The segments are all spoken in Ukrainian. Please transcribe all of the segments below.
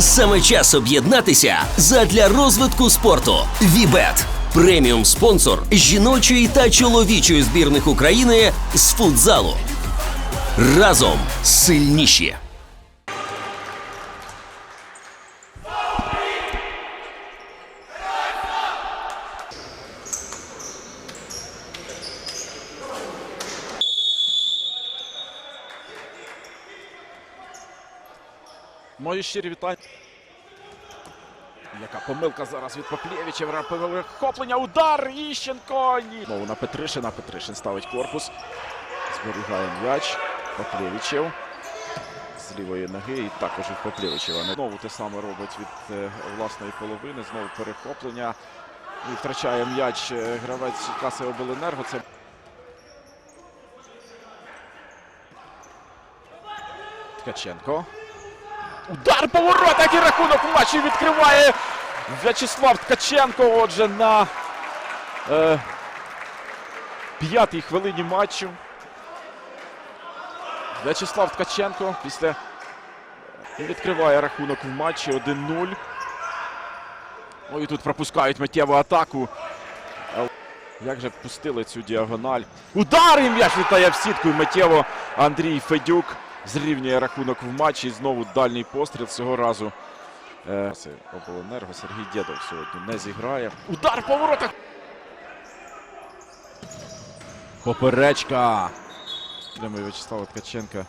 Саме час об'єднатися задля розвитку спорту. Вібет преміум спонсор жіночої та чоловічої збірних України з футзалу. Разом сильніші. Мої щирі вітання. Яка помилка зараз від Поплєвича. Перехоплення, удар Іщенко. Ні. Знову на Петришина. Петришин ставить корпус. Зберігає м'яч. Поплєвичев. З лівої ноги і також від Поплєвичева. Знову те саме робить від е, власної половини. Знову перехоплення. І втрачає м'яч е, гравець каси Обленерго. Це Ткаченко. Удар по і рахунок у матчі відкриває В'ячеслав Ткаченко. Отже, на е, п'ятій хвилині матчу. В'ячеслав Ткаченко після відкриває рахунок в матчі 1-0. Ну і тут пропускають миттєву атаку. Як же пустили цю діагональ? Удар і м'яч літає в сітку. І миттєво Андрій Федюк зрівнює рахунок в матчі. Знову дальній постріл цього разу. Е, Обленерго Сергій Дєдов сьогодні не зіграє. Удар по воротах. Поперечка. Йдемо В'ячеслава Ткаченка,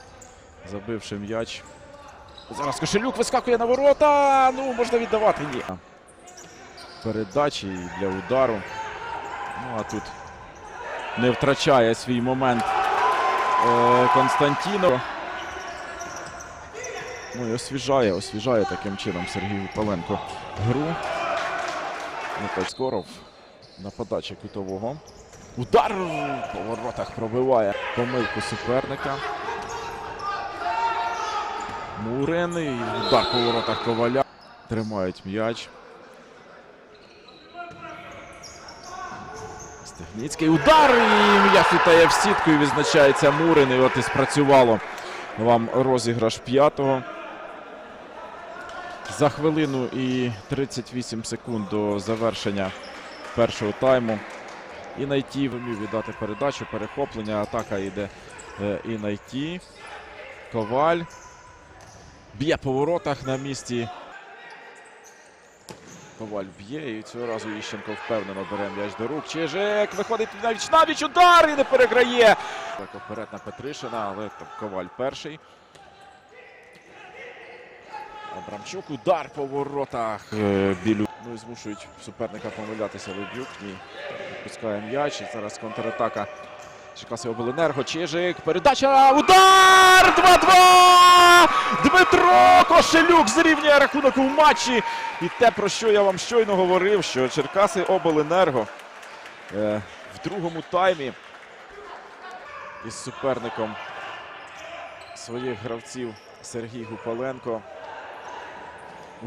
забивши м'яч. Зараз Кошелюк вискакує на ворота. Ну, можна віддавати. Ні. Передачі для удару. Ну, а тут не втрачає свій момент е, Константіно. Ну і освіжає, освіжає таким чином Сергій Паленко гру. Ну, Скоров на подачі кутового. Удар по воротах пробиває помилку суперника. Мурин і удар по воротах коваля. Тримають м'яч. Стегніцький удар і м'яч літає в сітку і відзначається Мурин. І от і спрацювало вам розіграш п'ятого. За хвилину і 38 секунд до завершення першого тайму. І найті вмів віддати передачу, перехоплення, атака йде е, і найті. Коваль. Б'є по воротах на місці. Коваль б'є і цього разу Іщенко впевнено бере м'яч до рук. Чижик виходить навіч навіч удар і не переграє. Так, вперед на Петришина, але там Коваль перший. Абрамчук удар по воротах. Е, Білю. Ну і змушують суперника помилятися Лебюк. Ні. Відпускає м'яч. Зараз контратака. Черкаси Обленерго. Чижик. Передача. Удар! 2-2! Дмитро Кошелюк зрівнює рахунок у матчі. І те, про що я вам щойно говорив, що Черкаси Обленерго е, в другому таймі із суперником своїх гравців Сергій Гупаленко.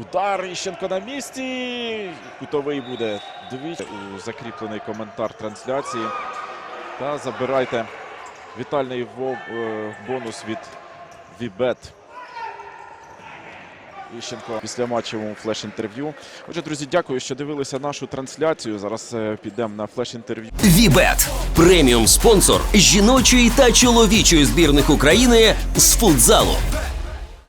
Удар Іщенко на місці. Кутовий буде двічі у закріплений коментар трансляції. Та забирайте вітальний е, бонус від Вібет. Іщенко після матчевому флеш-інтерв'ю. Отже, друзі, дякую, що дивилися нашу трансляцію. Зараз е, підемо на флеш-інтерв'ю. Вібет преміум спонсор жіночої та чоловічої збірних України з футзалу.